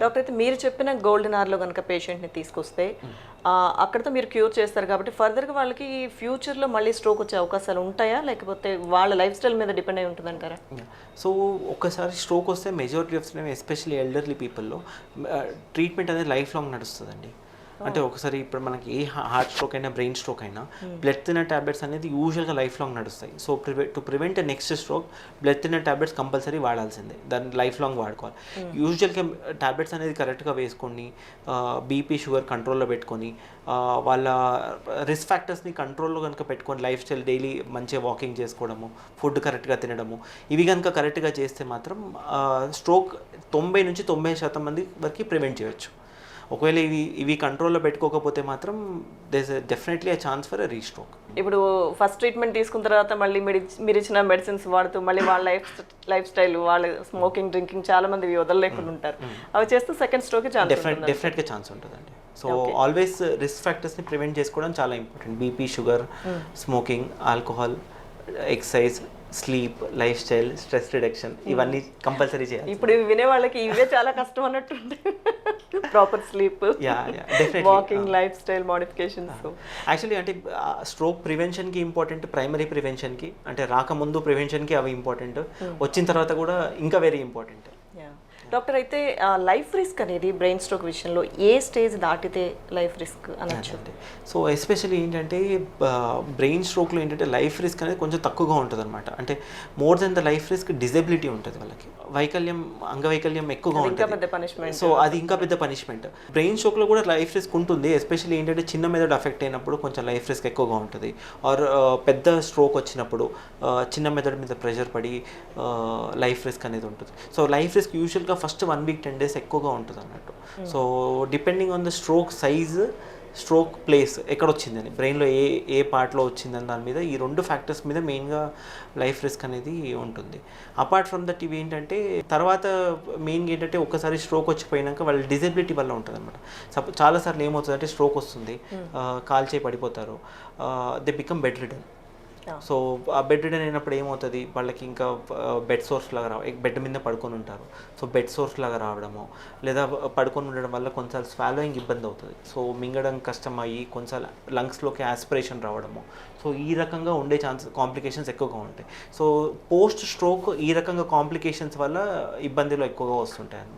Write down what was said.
Doctor అయితే మీరు చెప్పిన గోల్డెన్ ఆర్లో కనుక పేషెంట్ని తీసుకొస్తే అక్కడితో మీరు క్యూర్ చేస్తారు కాబట్టి ఫర్దర్గా వాళ్ళకి ఫ్యూచర్లో మళ్ళీ స్ట్రోక్ వచ్చే అవకాశాలు ఉంటాయా? లేకపోతే వాళ్ళ లైఫ్ స్టైల్ మీద డిపెండ్ అయి ఉంటుందంటారా సో ఒక్కసారి స్ట్రోక్ వస్తే మెజారిటీ ఆఫ్ ఎస్పెషల్లీ ఎల్డర్లీ పీపుల్లో ట్రీట్మెంట్ అనేది లైఫ్ లాంగ్ నడుస్తుందండి. అంటే ఒకసారి ఇప్పుడు మనకి ఏ హార్ట్ స్ట్రోక్ అయినా బ్రెయిన్ స్ట్రోక్ అయినా బ్లడ్ తిన్న ట్యాబ్లెట్స్ అనేది యూజువల్గా లైఫ్ లాంగ్ నడుస్తాయి. So ప్రివె to prevent next stroke blood thinner tablets compulsory వాడాల్సిందే. దాన్ని లైఫ్ లాంగ్ వాడుకోవాలి. యూజువల్గా ట్యాబ్లెట్స్ అనేది కరెక్ట్గా వేసుకొని బీపీ షుగర్ కంట్రోల్లో పెట్టుకొని వాళ్ళ రిస్క్ ఫ్యాక్టర్స్ని కంట్రోల్లో కనుక పెట్టుకొని లైఫ్ స్టైల్ డైలీ మంచిగా వాకింగ్ చేసుకోవడము ఫుడ్ కరెక్ట్గా తినడము ఇవి కనుక కరెక్ట్గా చేస్తే మాత్రం స్ట్రోక్ తొంభై నుంచి తొంభై శాతం మంది వరకు ప్రివెంట్ చేయొచ్చు. ఒకవేళ ఇవి ఇవి కంట్రోల్లో పెట్టుకోకపోతే మాత్రం does definitely a chance for a restroke ఇప్పుడు ఫస్ట్ ట్రీట్మెంట్ తీసుకున్న తర్వాత మళ్ళీ మీరు ఇచ్- మీరు ఇచ్చిన మెడిసిన్స్ వాడుతూ మళ్ళీ వాళ్ళ లైఫ్ లైఫ్ స్టైల్ వాళ్ళ స్మోకింగ్ డ్రింకింగ్ చాలా మంది వదలలేకుండా ఉంటారు. అవి చేస్తే సెకండ్ స్ట్రోక్ ఛాన్స్ డెఫినెట్ డెఫినెట్గా ఛాన్స్ ఉంటుందండి. సో ఆల్వేస్ రిస్క్ ఫ్యాక్టర్స్ని ప్రివెంట్ చేసుకోవడం చాలా important BP sugar smoking alcohol exercise sleep lifestyle stress reduction ఇవన్నీ కంపల్సరీ చేయాలి ఇప్పుడు వినే వాళ్ళకి ఇవే చాలా కష్టం అన్నట్టుంది proper sleep walking lifestyle modifications actually అంటే స్ట్రోక్ ప్రివెన్షన్కి ఇంపార్టెంట్ ప్రైమరీ ప్రివెన్షన్కి అంటే రాకముందు ప్రివెన్షన్కి అవి ఇంపార్టెంట్ వచ్చిన తర్వాత కూడా ఇంకా వెరీ ఇంపార్టెంట్ డాక్టర్ అయితే లైఫ్ రిస్క్ అనేది బ్రెయిన్ స్ట్రోక్ విషయంలో ఏ స్టేజ్ దాటితే లైఫ్ రిస్క్ అనొచ్చు సో ఎస్పెషల్లీ ఏంటంటే బ్రెయిన్ స్ట్రోక్లో ఏంటంటే లైఫ్ రిస్క్ అనేది కొంచెం తక్కువగా ఉంటుంది అనమాట అంటే more than the life risk disability ఉంటుంది వాళ్ళకి. వైకల్యం అంగవైకల్యం ఎక్కువగా ఉంటుంది. పనిష్మెంట్ సో అది ఇంకా పెద్ద పనిష్మెంట్ బ్రెయిన్ స్ట్రోక్లో కూడా లైఫ్ రిస్క్ ఉంటుంది. ఎస్పెషల్లీ ఏంటంటే చిన్న మెదడు అఫెక్ట్ అయినప్పుడు కొంచెం లైఫ్ రిస్క్ ఎక్కువగా ఉంటుంది. ఆర్ పెద్ద స్ట్రోక్ వచ్చినప్పుడు చిన్న మెదడు మీద ప్రెషర్ పడి లైఫ్ రిస్క్ అనేది ఉంటుంది. సో లైఫ్ రిస్క్ యూజువల్గా first one week ten days ఎక్కువగా ఉంటుంది అన్నట్టు. So depending on the stroke size stroke place ఎక్కడ వచ్చిందని బ్రెయిన్లో ఏ ఏ పార్ట్లో వచ్చిందని దాని మీద ఈ రెండు ఫ్యాక్టర్స్ మీద మెయిన్గా లైఫ్ రిస్క్ అనేది ఉంటుంది. అపార్ట్ ఫ్రమ్ దట్ ఇవి ఏంటంటే తర్వాత మెయిన్గా ఏంటంటే ఒక్కసారి స్ట్రోక్ వచ్చిపోయినాక వాళ్ళ డిజబిలిటీ వల్ల ఉంటుంది అనమాట సపో చాలాసార్లు ఏమవుతుందంటే స్ట్రోక్ వస్తుంది ఆ, కాల్ చేయి పడిపోతారు they become bedridden so ఆ బెడ్ రిటర్న్ అయినప్పుడు ఏమవుతుంది? వాళ్ళకి ఇంకా బెడ్ సోర్స్ లాగా రావ బెడ్ మీద పడుకొని ఉంటారు. సో బెడ్ సోర్స్ లాగా రావడము లేదా పడుకొని ఉండడం వల్ల కొన్నిసార్లు స్వాలోయింగ్ ఇబ్బంది అవుతుంది. సో మింగడం కష్టం అయ్యి కొన్నిసార్లు లంగ్స్లోకి ఆస్పిరేషన్ రావడము. సో ఈ రకంగా ఉండే ఛాన్స్ కాంప్లికేషన్స్ ఎక్కువగా ఉంటాయి. సో పోస్ట్ స్ట్రోక్ ఈ రకంగా కాంప్లికేషన్స్ వల్ల ఇబ్బందులు ఎక్కువగా వస్తుంటాయి అన్నమాట